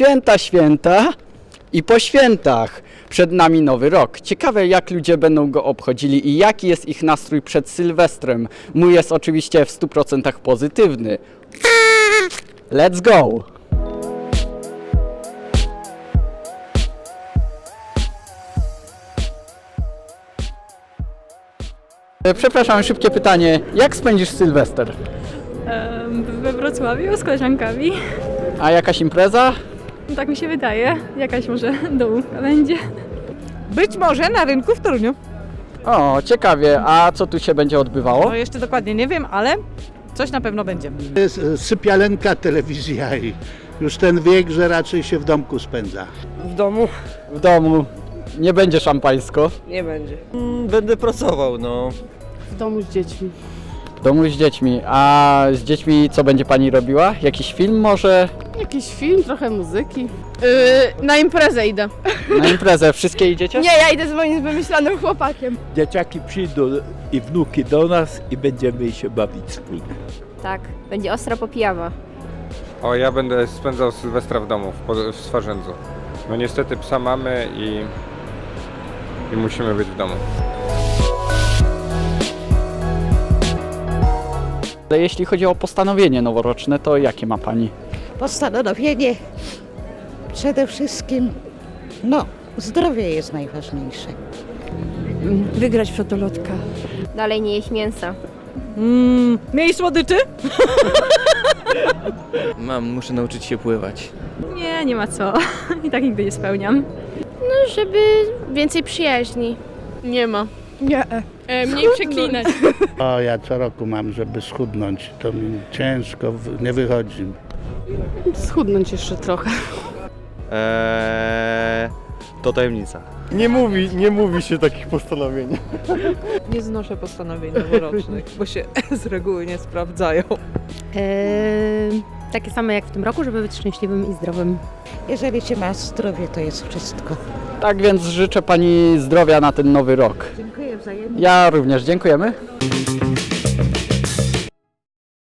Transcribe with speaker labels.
Speaker 1: Święta, święta i po świętach. Przed nami nowy rok. Ciekawe, jak ludzie będą go obchodzili i jaki jest ich nastrój przed Sylwestrem. Mój jest oczywiście w 100% pozytywny. Let's go! E, Przepraszam, szybkie pytanie. Jak spędzisz Sylwester?
Speaker 2: Em, We Wrocławiu z koleżankami.
Speaker 1: A jakaś impreza?
Speaker 2: No tak mi się wydaje. Jakaś może dołówka będzie.
Speaker 3: Być może na rynku w Toruniu.
Speaker 1: O, ciekawie. A co tu się będzie odbywało?
Speaker 3: No jeszcze dokładnie nie wiem, ale coś na pewno będzie.
Speaker 4: jest e, sypialenka, telewizja i już ten wiek, że raczej się w domku spędza.
Speaker 5: W domu
Speaker 1: W domu. Nie będzie szampańsko.
Speaker 5: nie będzie. Będę pracował, no.
Speaker 6: W domu z dziećmi.
Speaker 1: W domu z dziećmi. A z dziećmi co będzie pani robiła? Jakiś film może?
Speaker 6: Jakiś film, trochę muzyki. Yy, na imprezę idę.
Speaker 1: Na imprezę. Wszystkie idziecie?
Speaker 6: Nie, ja idę z moim wymyślonym chłopakiem.
Speaker 7: Dzieciaki przyjdą i wnuki do nas i będziemy się bawić wspólnie.
Speaker 8: Tak, będzie ostra popijawa.
Speaker 9: O, ja będę spędzał Sylwestra w domu, w, Pod- w Swarzędzu. No niestety psa mamy i, i musimy być w domu.
Speaker 1: Ale jeśli chodzi o postanowienie noworoczne, to jakie ma pani?
Speaker 10: Postanowienie przede wszystkim, no, zdrowie jest najważniejsze.
Speaker 2: Wygrać w fotolotka.
Speaker 8: Dalej nie jeść mięsa.
Speaker 3: Mm, miej słodyczy?
Speaker 5: Mam, muszę nauczyć się pływać.
Speaker 2: Nie, nie ma co. I tak nigdy nie spełniam.
Speaker 6: No, żeby więcej przyjaźni. Nie ma. Nie. E, mniej przeklinać.
Speaker 4: O, ja co roku mam, żeby schudnąć. To mi ciężko, w- nie wychodzi.
Speaker 6: Schudnąć jeszcze trochę.
Speaker 5: Eee, to tajemnica.
Speaker 7: Nie mówi, nie mówi się takich postanowień.
Speaker 3: Nie znoszę postanowień noworocznych, bo się z reguły nie sprawdzają.
Speaker 8: Eee, takie same jak w tym roku, żeby być szczęśliwym i zdrowym.
Speaker 10: Jeżeli się ma zdrowie, to jest wszystko.
Speaker 1: Tak więc życzę pani zdrowia na ten nowy rok.
Speaker 10: Dziękuję wzajemnie.
Speaker 1: Ja również dziękujemy.